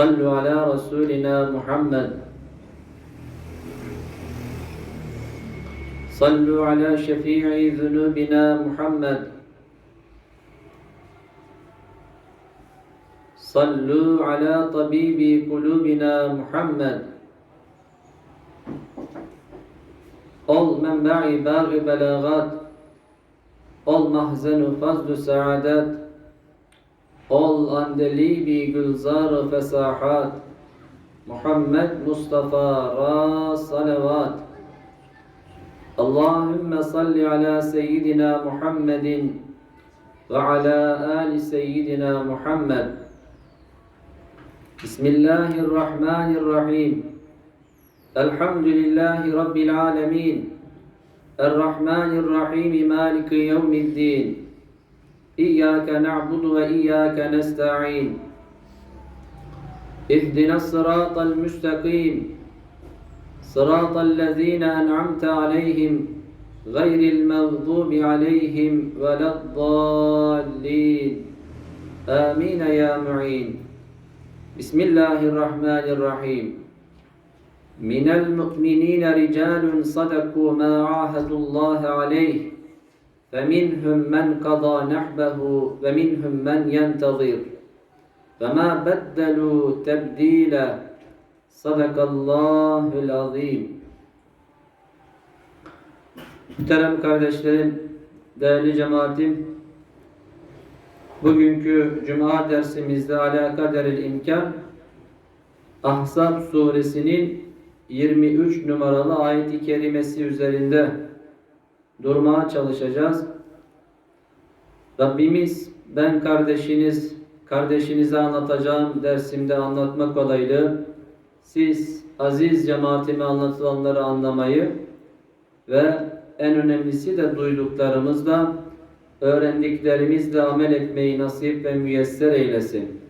صلوا على رسولنا محمد. صلوا على شفيع ذنوبنا محمد. صلوا على طبيب قلوبنا محمد. Ol menba'i bâgı belâgat Ol mahzenu fazlu saadet Ol andelibi gülzar fesahat. Muhammed Mustafa ra salavat. Allahümme salli ala seyyidina Muhammedin ve ala ali seyyidina Muhammed. Bismillahirrahmanirrahim. Elhamdülillahi Rabbil alemin. Errahmanirrahim. Maliki yevmiddin إياك نعبد وإياك نستعين. اهدنا الصراط المستقيم. صراط الذين أنعمت عليهم غير المغضوب عليهم ولا الضالين. آمين يا معين. بسم الله الرحمن الرحيم. من المؤمنين رجال صدقوا ما عاهدوا الله عليه. فمنهم من قضى نحبه ومنهم من ينتظر فما بدلوا تبديلا صدق الله العظيم Muhterem kardeşlerim, değerli cemaatim, bugünkü Cuma dersimizde alakaderil imkan Ahzab suresinin 23 numaralı ayet-i kerimesi üzerinde durmaya çalışacağız. Rabbimiz ben kardeşiniz, kardeşinize anlatacağım dersimde anlatmak kolaylığı, siz aziz cemaatime anlatılanları anlamayı ve en önemlisi de duyduklarımızla, öğrendiklerimizle amel etmeyi nasip ve müyesser eylesin.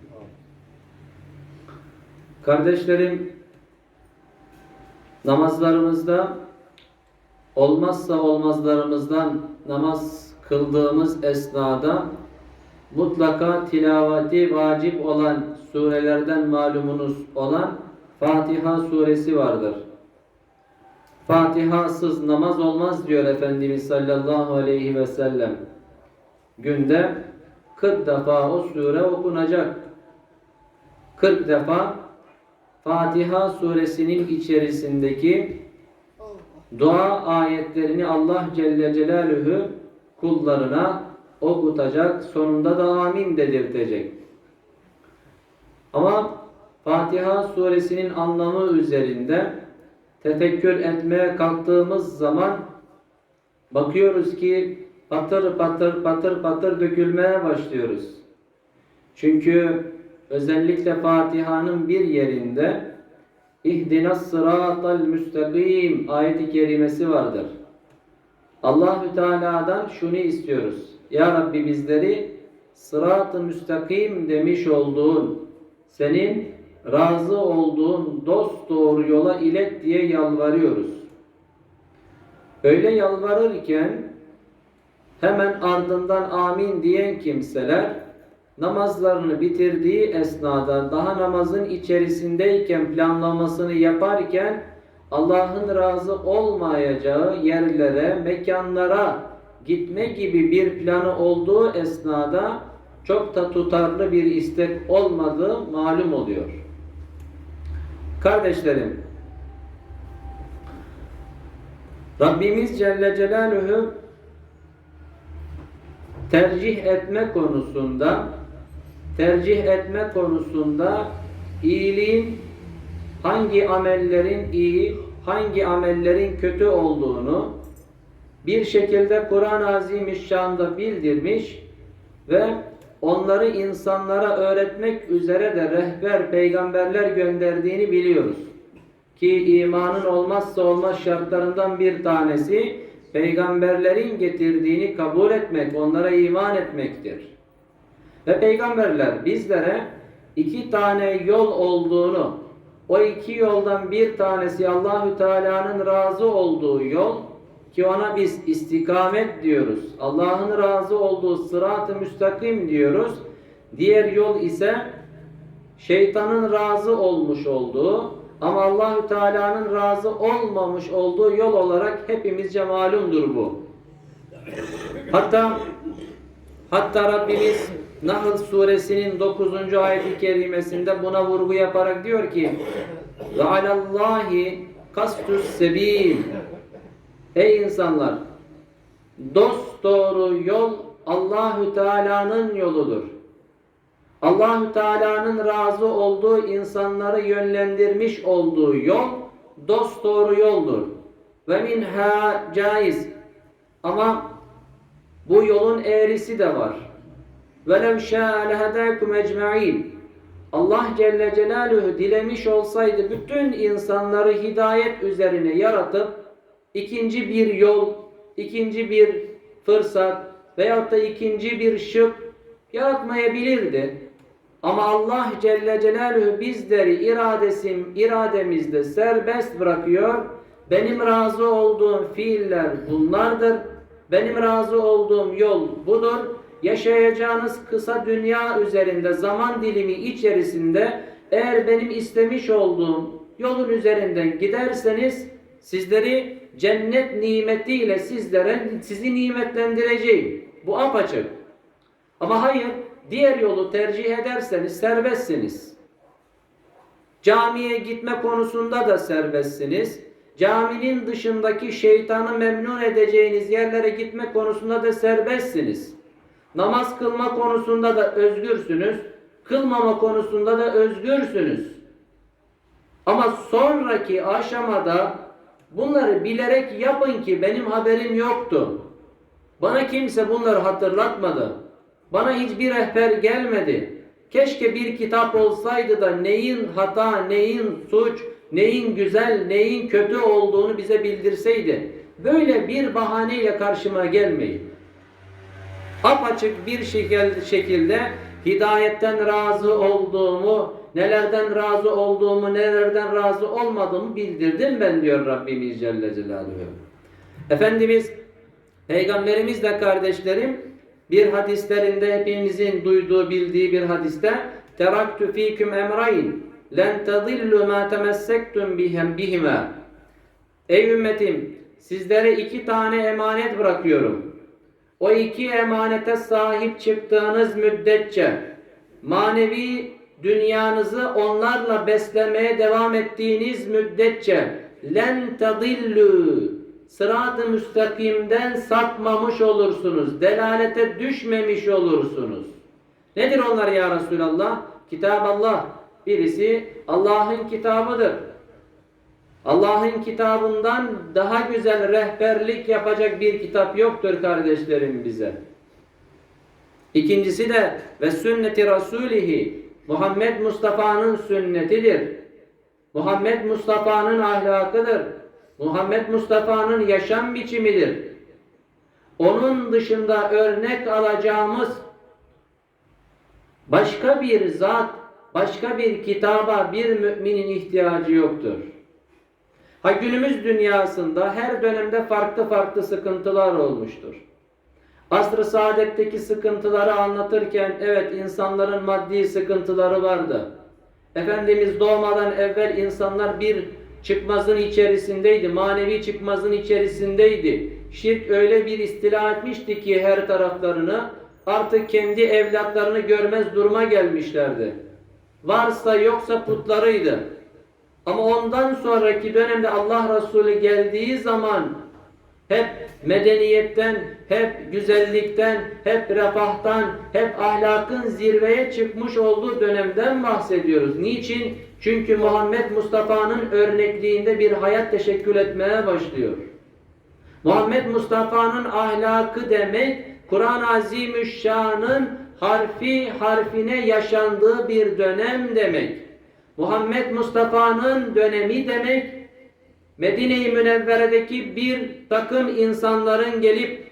Kardeşlerim, namazlarımızda olmazsa olmazlarımızdan namaz kıldığımız esnada mutlaka tilaveti vacip olan surelerden malumunuz olan Fatiha suresi vardır. Fatihasız namaz olmaz diyor Efendimiz sallallahu aleyhi ve sellem. Günde 40 defa o sure okunacak. 40 defa Fatiha suresinin içerisindeki dua ayetlerini Allah Celle Celaluhu kullarına okutacak. Sonunda da amin dedirtecek. Ama Fatiha suresinin anlamı üzerinde tefekkür etmeye kalktığımız zaman bakıyoruz ki patır patır patır patır dökülmeye başlıyoruz. Çünkü özellikle Fatiha'nın bir yerinde İhdinas sıratal müstakim ayeti kerimesi vardır. Allahü Teala'dan şunu istiyoruz. Ya Rabbi bizleri sırat-ı müstakim demiş olduğun, senin razı olduğun dost doğru yola ilet diye yalvarıyoruz. Öyle yalvarırken hemen ardından amin diyen kimseler namazlarını bitirdiği esnada daha namazın içerisindeyken planlamasını yaparken Allah'ın razı olmayacağı yerlere, mekanlara gitme gibi bir planı olduğu esnada çok da tutarlı bir istek olmadığı malum oluyor. Kardeşlerim, Rabbimiz Celle Celaluhu tercih etme konusunda tercih etme konusunda iyiliğin hangi amellerin iyi, hangi amellerin kötü olduğunu bir şekilde Kur'an-ı Azimüşşan'da bildirmiş ve onları insanlara öğretmek üzere de rehber peygamberler gönderdiğini biliyoruz. Ki imanın olmazsa olmaz şartlarından bir tanesi peygamberlerin getirdiğini kabul etmek, onlara iman etmektir. Ve peygamberler bizlere iki tane yol olduğunu, o iki yoldan bir tanesi Allahü Teala'nın razı olduğu yol ki ona biz istikamet diyoruz. Allah'ın razı olduğu sırat-ı müstakim diyoruz. Diğer yol ise şeytanın razı olmuş olduğu ama Allahü Teala'nın razı olmamış olduğu yol olarak hepimizce malumdur bu. Hatta hatta Rabbimiz Nahl suresinin 9. ayet-i kerimesinde buna vurgu yaparak diyor ki ve alallahi kastus sebil Ey insanlar dost doğru yol Allahü Teala'nın yoludur. Allahü Teala'nın razı olduğu insanları yönlendirmiş olduğu yol dost doğru yoldur. Ve minha caiz. Ama bu yolun eğrisi de var. وَلَوْ شَاءَ لَهَدَاكُمْ اَجْمَعِينَ Allah Celle Celaluhu dilemiş olsaydı bütün insanları hidayet üzerine yaratıp ikinci bir yol, ikinci bir fırsat veyahut da ikinci bir şık yaratmayabilirdi. Ama Allah Celle Celaluhu bizleri iradesim, irademizde serbest bırakıyor. Benim razı olduğum fiiller bunlardır. Benim razı olduğum yol budur. Yaşayacağınız kısa dünya üzerinde zaman dilimi içerisinde eğer benim istemiş olduğum yolun üzerinden giderseniz sizleri cennet nimetiyle sizlere sizi nimetlendireceğim. Bu apaçık. Ama hayır, diğer yolu tercih ederseniz serbestsiniz. Camiye gitme konusunda da serbestsiniz. Caminin dışındaki şeytanı memnun edeceğiniz yerlere gitme konusunda da serbestsiniz. Namaz kılma konusunda da özgürsünüz. Kılmama konusunda da özgürsünüz. Ama sonraki aşamada bunları bilerek yapın ki benim haberim yoktu. Bana kimse bunları hatırlatmadı. Bana hiçbir rehber gelmedi. Keşke bir kitap olsaydı da neyin hata, neyin suç, neyin güzel, neyin kötü olduğunu bize bildirseydi. Böyle bir bahaneyle karşıma gelmeyin. Apaçık bir şekil- şekilde hidayetten razı olduğumu, nelerden razı olduğumu, nelerden razı olmadığımı bildirdim ben diyor Rabbimiz Celle Celaluhu. Efendimiz, Peygamberimiz de kardeşlerim bir hadislerinde hepinizin duyduğu, bildiği bir hadiste teraktu fiküm emrayn len tadillu ma temessektum bihem bihima Ey ümmetim sizlere iki tane emanet bırakıyorum. O iki emanete sahip çıktığınız müddetçe manevi dünyanızı onlarla beslemeye devam ettiğiniz müddetçe len tadillu sırat-ı müstakimden sapmamış olursunuz. Delalete düşmemiş olursunuz. Nedir onlar ya Resulallah? Kitab Allah. Birisi Allah'ın kitabıdır. Allah'ın kitabından daha güzel rehberlik yapacak bir kitap yoktur kardeşlerim bize. İkincisi de ve sünneti rasulihi Muhammed Mustafa'nın sünnetidir. Muhammed Mustafa'nın ahlakıdır. Muhammed Mustafa'nın yaşam biçimidir. Onun dışında örnek alacağımız başka bir zat, başka bir kitaba bir müminin ihtiyacı yoktur. Ha günümüz dünyasında her dönemde farklı farklı sıkıntılar olmuştur. Asr-ı saadetteki sıkıntıları anlatırken evet insanların maddi sıkıntıları vardı. Efendimiz doğmadan evvel insanlar bir çıkmazın içerisindeydi. Manevi çıkmazın içerisindeydi. Şirk öyle bir istila etmişti ki her taraflarını artık kendi evlatlarını görmez duruma gelmişlerdi. Varsa yoksa putlarıydı. Ama ondan sonraki dönemde Allah Resulü geldiği zaman hep medeniyetten, hep güzellikten, hep refahtan, hep ahlakın zirveye çıkmış olduğu dönemden bahsediyoruz. Niçin? Çünkü Muhammed Mustafa'nın örnekliğinde bir hayat teşekkül etmeye başlıyor. Muhammed Mustafa'nın ahlakı demek, Kur'an-ı Azimüşşan'ın harfi harfine yaşandığı bir dönem demek. Muhammed Mustafa'nın dönemi demek. Medine-i Münevvere'deki bir takım insanların gelip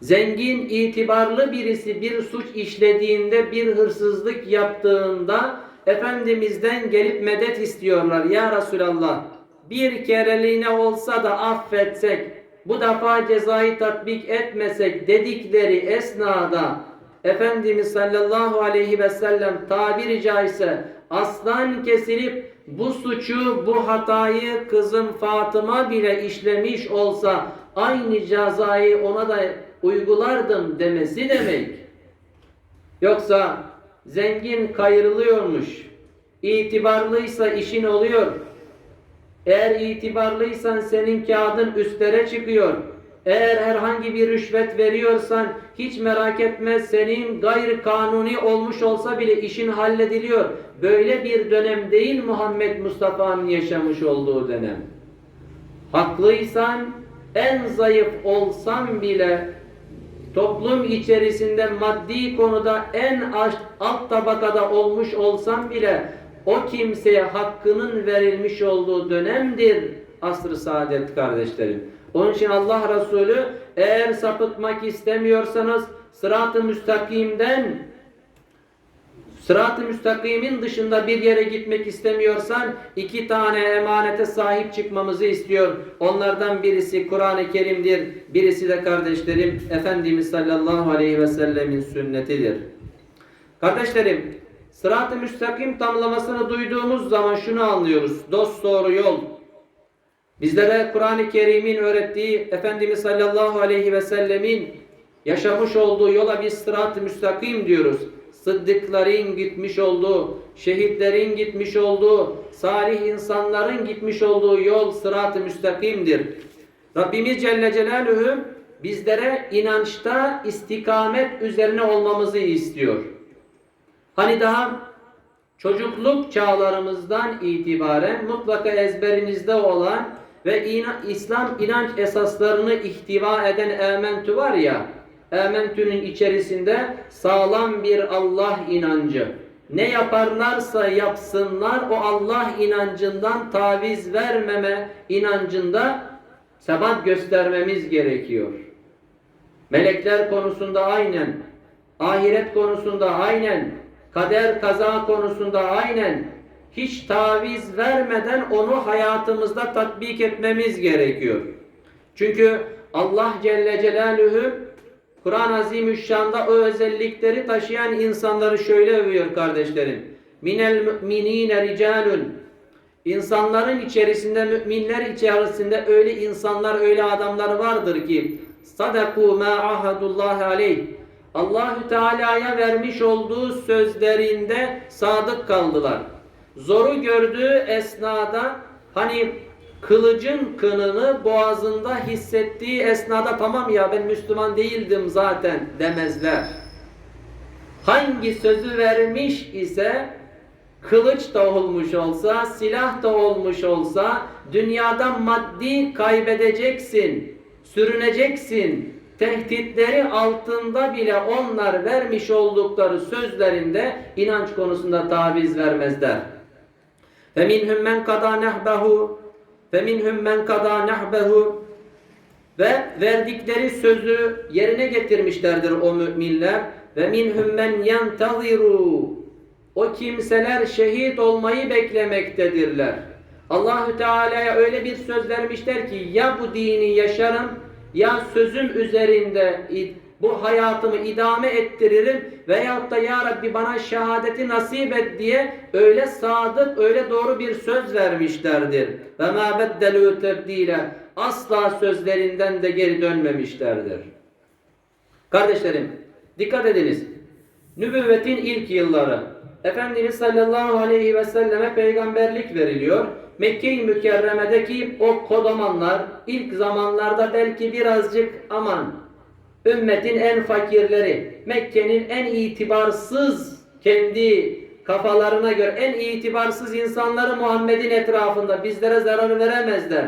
zengin, itibarlı birisi bir suç işlediğinde, bir hırsızlık yaptığında Efendimiz'den gelip medet istiyorlar. Ya Resulallah bir kereliğine olsa da affetsek, bu defa cezayı tatbik etmesek dedikleri esnada Efendimiz sallallahu aleyhi ve sellem tabiri caizse aslan kesilip bu suçu, bu hatayı kızım Fatıma bile işlemiş olsa aynı cezayı ona da uygulardım demesi demek. Yoksa zengin kayırılıyormuş, itibarlıysa işin oluyor. Eğer itibarlıysan senin kağıdın üstlere çıkıyor. Eğer herhangi bir rüşvet veriyorsan hiç merak etme senin gayri kanuni olmuş olsa bile işin hallediliyor. Böyle bir dönem değil Muhammed Mustafa'nın yaşamış olduğu dönem. Haklıysan en zayıf olsan bile toplum içerisinde maddi konuda en alt tabakada olmuş olsan bile o kimseye hakkının verilmiş olduğu dönemdir asr-ı saadet kardeşlerim. Onun için Allah Resulü eğer sapıtmak istemiyorsanız sırat-ı müstakimden Sırat-ı müstakimin dışında bir yere gitmek istemiyorsan iki tane emanete sahip çıkmamızı istiyor. Onlardan birisi Kur'an-ı Kerim'dir. Birisi de kardeşlerim Efendimiz sallallahu aleyhi ve sellemin sünnetidir. Kardeşlerim sırat-ı müstakim tamlamasını duyduğumuz zaman şunu anlıyoruz. Dost doğru yol. Bizlere Kur'an-ı Kerim'in öğrettiği Efendimiz sallallahu aleyhi ve sellemin yaşamış olduğu yola biz sırat-ı müstakim diyoruz sıddıkların gitmiş olduğu, şehitlerin gitmiş olduğu, salih insanların gitmiş olduğu yol sırat-ı müstakimdir. Rabbimiz Celle Celaluhu bizlere inançta istikamet üzerine olmamızı istiyor. Hani daha çocukluk çağlarımızdan itibaren mutlaka ezberinizde olan ve İslam inanç esaslarını ihtiva eden ementü var ya, Ementü'nün içerisinde sağlam bir Allah inancı. Ne yaparlarsa yapsınlar o Allah inancından taviz vermeme inancında sebat göstermemiz gerekiyor. Melekler konusunda aynen, ahiret konusunda aynen, kader kaza konusunda aynen, hiç taviz vermeden onu hayatımızda tatbik etmemiz gerekiyor. Çünkü Allah Celle Celaluhu Kur'an-ı Azimüşşan'da o özellikleri taşıyan insanları şöyle övüyor kardeşlerim. Minel müminine ricalun. İnsanların içerisinde, müminler içerisinde öyle insanlar, öyle adamlar vardır ki sadaku ma ahadullah aleyh. Allahü Teala'ya vermiş olduğu sözlerinde sadık kaldılar. Zoru gördüğü esnada hani kılıcın kınını boğazında hissettiği esnada tamam ya ben Müslüman değildim zaten demezler. Hangi sözü vermiş ise kılıç da olmuş olsa, silah da olmuş olsa dünyada maddi kaybedeceksin, sürüneceksin. Tehditleri altında bile onlar vermiş oldukları sözlerinde inanç konusunda taviz vermezler. Ve minhum men kada nehbehu فَمِنْهُمْ مَنْ قَضَى نَحْبَهُ Ve verdikleri sözü yerine getirmişlerdir o müminler. Ve minhum men yantaziru. O kimseler şehit olmayı beklemektedirler. Allahü Teala'ya öyle bir söz vermişler ki ya bu dini yaşarım ya sözüm üzerinde bu hayatımı idame ettiririm veyahut da ya Rabbi bana şehadeti nasip et diye öyle sadık, öyle doğru bir söz vermişlerdir. Ve ma beddelû tebdîle asla sözlerinden de geri dönmemişlerdir. Kardeşlerim dikkat ediniz. Nübüvvetin ilk yılları Efendimiz sallallahu aleyhi ve selleme peygamberlik veriliyor. Mekke-i Mükerreme'deki o kodamanlar ilk zamanlarda belki birazcık aman ümmetin en fakirleri, Mekke'nin en itibarsız kendi kafalarına göre en itibarsız insanları Muhammed'in etrafında bizlere zarar veremezler.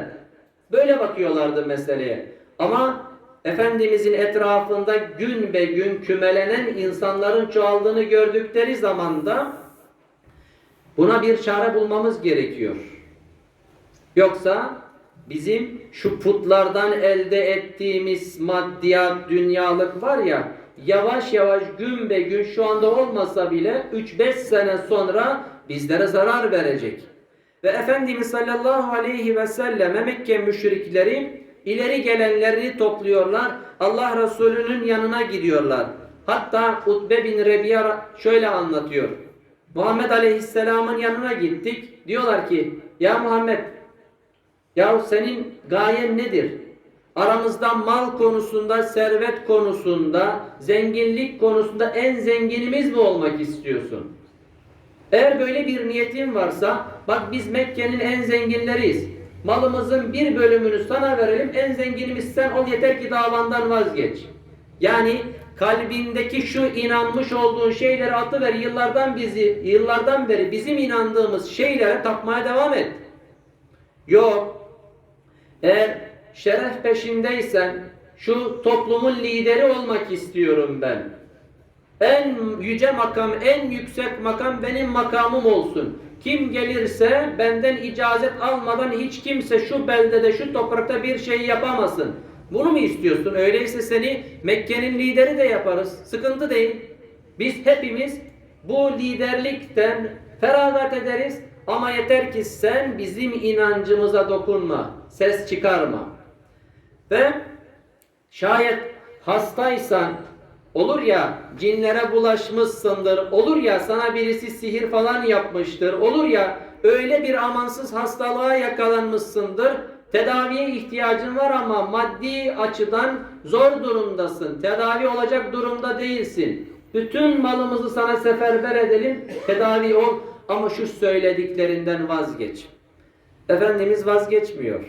Böyle bakıyorlardı meseleye. Ama Efendimizin etrafında gün be gün kümelenen insanların çoğaldığını gördükleri zaman da buna bir çare bulmamız gerekiyor. Yoksa bizim şu putlardan elde ettiğimiz maddiyat, dünyalık var ya yavaş yavaş gün be gün şu anda olmasa bile 3-5 sene sonra bizlere zarar verecek. Ve Efendimiz sallallahu aleyhi ve selleme Mekke müşrikleri ileri gelenlerini topluyorlar. Allah Resulü'nün yanına gidiyorlar. Hatta Utbe bin Rebiya şöyle anlatıyor. Muhammed Aleyhisselam'ın yanına gittik. Diyorlar ki ya Muhammed ya senin gayen nedir? Aramızda mal konusunda, servet konusunda, zenginlik konusunda en zenginimiz mi olmak istiyorsun? Eğer böyle bir niyetin varsa, bak biz Mekke'nin en zenginleriyiz. Malımızın bir bölümünü sana verelim, en zenginimiz sen ol yeter ki davandan vazgeç. Yani kalbindeki şu inanmış olduğun şeyleri atıver yıllardan bizi, yıllardan beri bizim inandığımız şeylere tapmaya devam et. Yok. Eğer şeref peşindeysen şu toplumun lideri olmak istiyorum ben. En yüce makam, en yüksek makam benim makamım olsun. Kim gelirse benden icazet almadan hiç kimse şu beldede, şu toprakta bir şey yapamasın. Bunu mu istiyorsun? Öyleyse seni Mekke'nin lideri de yaparız. Sıkıntı değil. Biz hepimiz bu liderlikten feragat ederiz. Ama yeter ki sen bizim inancımıza dokunma. Ses çıkarma. Ve şayet hastaysan olur ya cinlere bulaşmışsındır. Olur ya sana birisi sihir falan yapmıştır. Olur ya öyle bir amansız hastalığa yakalanmışsındır. Tedaviye ihtiyacın var ama maddi açıdan zor durumdasın. Tedavi olacak durumda değilsin. Bütün malımızı sana seferber edelim. Tedavi ol ama şu söylediklerinden vazgeç. Efendimiz vazgeçmiyor.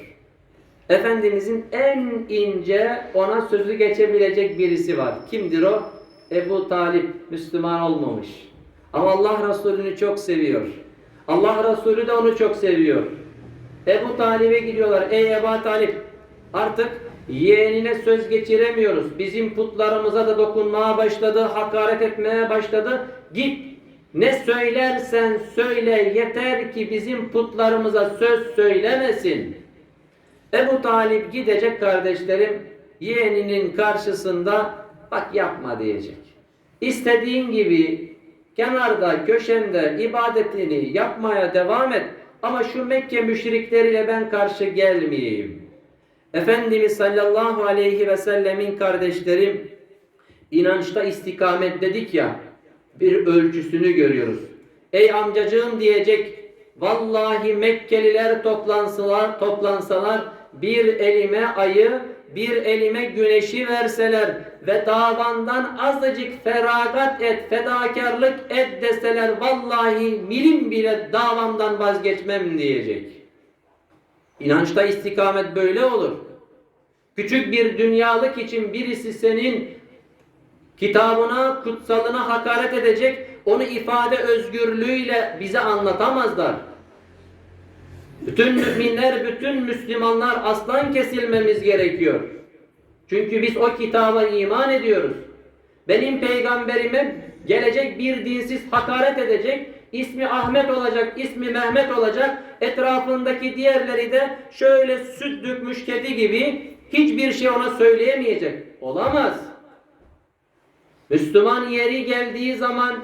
Efendimizin en ince ona sözü geçebilecek birisi var. Kimdir o? Ebu Talip Müslüman olmamış. Ama Allah Resulü'nü çok seviyor. Allah Resulü de onu çok seviyor. Ebu Talip'e gidiyorlar. Ey Ebu Talip artık yeğenine söz geçiremiyoruz. Bizim putlarımıza da dokunmaya başladı, hakaret etmeye başladı. Git ne söylersen söyle yeter ki bizim putlarımıza söz söylemesin. Ebu Talip gidecek kardeşlerim yeğeninin karşısında bak yapma diyecek. İstediğin gibi kenarda köşende ibadetini yapmaya devam et ama şu Mekke müşrikleriyle ben karşı gelmeyeyim. Efendimiz sallallahu aleyhi ve sellemin kardeşlerim inançta istikamet dedik ya bir ölçüsünü görüyoruz. Ey amcacığım diyecek vallahi Mekkeliler toplansalar, toplansalar bir elime ayı bir elime güneşi verseler ve davandan azıcık feragat et, fedakarlık et deseler vallahi milim bile davamdan vazgeçmem diyecek. İnançta istikamet böyle olur. Küçük bir dünyalık için birisi senin kitabına, kutsalına hakaret edecek, onu ifade özgürlüğüyle bize anlatamazlar. Bütün müminler, bütün Müslümanlar aslan kesilmemiz gerekiyor. Çünkü biz o kitaba iman ediyoruz. Benim peygamberime gelecek bir dinsiz hakaret edecek, ismi Ahmet olacak, ismi Mehmet olacak, etrafındaki diğerleri de şöyle süt dökmüş kedi gibi hiçbir şey ona söyleyemeyecek. Olamaz. Müslüman yeri geldiği zaman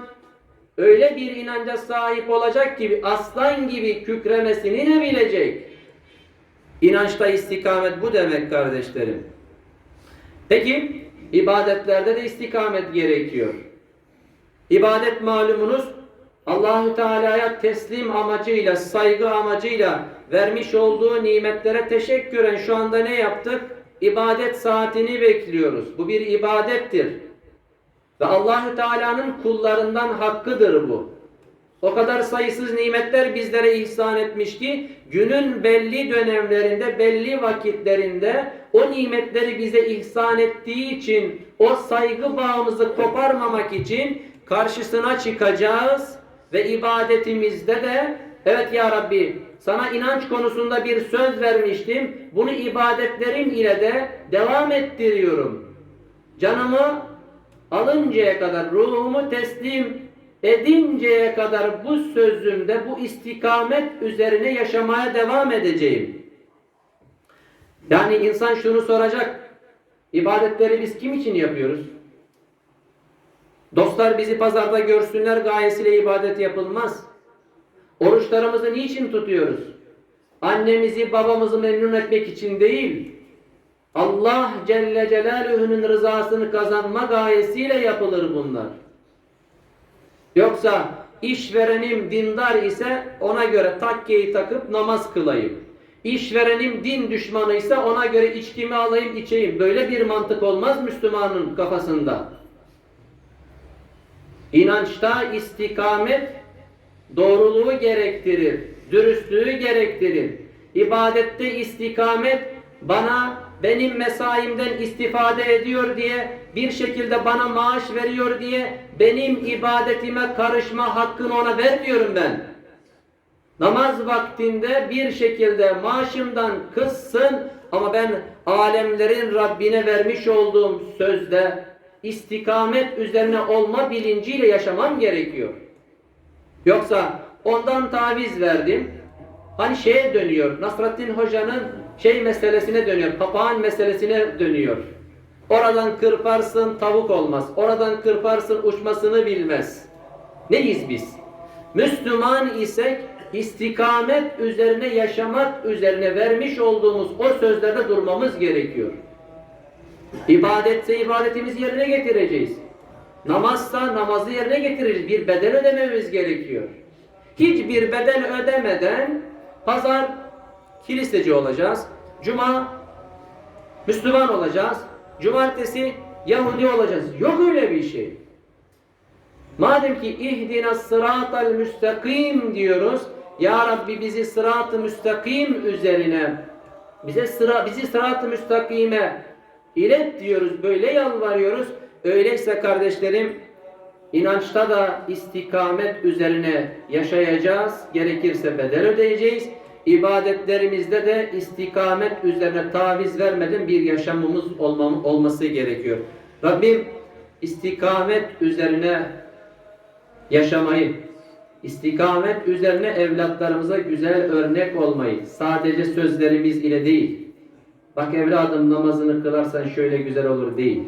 öyle bir inanca sahip olacak ki aslan gibi kükremesini de bilecek. İnançta istikamet bu demek kardeşlerim. Peki ibadetlerde de istikamet gerekiyor. İbadet malumunuz Allahü Teala'ya teslim amacıyla, saygı amacıyla vermiş olduğu nimetlere teşekküren şu anda ne yaptık? İbadet saatini bekliyoruz. Bu bir ibadettir. Ve Allahü Teala'nın kullarından hakkıdır bu. O kadar sayısız nimetler bizlere ihsan etmiş ki günün belli dönemlerinde, belli vakitlerinde o nimetleri bize ihsan ettiği için o saygı bağımızı koparmamak için karşısına çıkacağız ve ibadetimizde de Evet ya Rabbi sana inanç konusunda bir söz vermiştim. Bunu ibadetlerim ile de devam ettiriyorum. Canımı alıncaya kadar, ruhumu teslim edinceye kadar bu sözümde, bu istikamet üzerine yaşamaya devam edeceğim. Yani insan şunu soracak. İbadetleri biz kim için yapıyoruz? Dostlar bizi pazarda görsünler gayesiyle ibadet yapılmaz. Oruçlarımızı niçin tutuyoruz? Annemizi, babamızı memnun etmek için değil. Allah Celle Celaluhu'nun rızasını kazanma gayesiyle yapılır bunlar. Yoksa işverenim dindar ise ona göre takkeyi takıp namaz kılayım. İşverenim din düşmanı ise ona göre içkimi alayım içeyim. Böyle bir mantık olmaz Müslümanın kafasında. İnançta istikamet doğruluğu gerektirir, dürüstlüğü gerektirir. İbadette istikamet bana benim mesaimden istifade ediyor diye bir şekilde bana maaş veriyor diye benim ibadetime karışma hakkını ona vermiyorum ben. Namaz vaktinde bir şekilde maaşımdan kıssın ama ben alemlerin Rabbine vermiş olduğum sözde istikamet üzerine olma bilinciyle yaşamam gerekiyor. Yoksa ondan taviz verdim. Hani şeye dönüyor. Nasrattin Hoca'nın şey meselesine dönüyor. Papağan meselesine dönüyor. Oradan kırparsın tavuk olmaz. Oradan kırparsın uçmasını bilmez. Neyiz biz? Müslüman isek istikamet üzerine yaşamak üzerine vermiş olduğumuz o sözlerde durmamız gerekiyor. İbadetse ibadetimizi yerine getireceğiz. Namazsa namazı yerine getireceğiz. Bir bedel ödememiz gerekiyor. Hiçbir bedel ödemeden pazar kiliseci olacağız. Cuma Müslüman olacağız. Cumartesi Yahudi olacağız. Yok öyle bir şey. Madem ki ihdina sıratal müstakim diyoruz. Ya Rabbi bizi sırat-ı müstakim üzerine bize sıra bizi sırat-ı müstakime ilet diyoruz. Böyle yalvarıyoruz. Öyleyse kardeşlerim inançta da istikamet üzerine yaşayacağız. Gerekirse bedel ödeyeceğiz. İbadetlerimizde de istikamet üzerine taviz vermeden bir yaşamımız olmam, olması gerekiyor. Rabbim istikamet üzerine yaşamayı, istikamet üzerine evlatlarımıza güzel örnek olmayı, sadece sözlerimiz ile değil. Bak evladım namazını kılarsan şöyle güzel olur değil.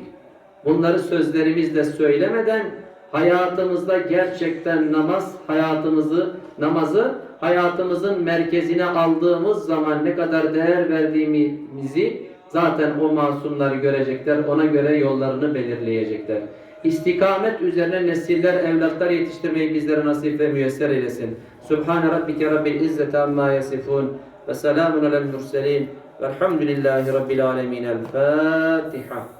Bunları sözlerimizle söylemeden hayatımızda gerçekten namaz hayatımızı namazı hayatımızın merkezine aldığımız zaman ne kadar değer verdiğimizi zaten o masumlar görecekler. Ona göre yollarını belirleyecekler. İstikamet üzerine nesiller, evlatlar yetiştirmeyi bizlere nasip ve müyesser eylesin. Subhane rabbike rabbil izzeti amma yasifun ve selamun alel murselin velhamdülillahi rabbil alemin. El Fatiha.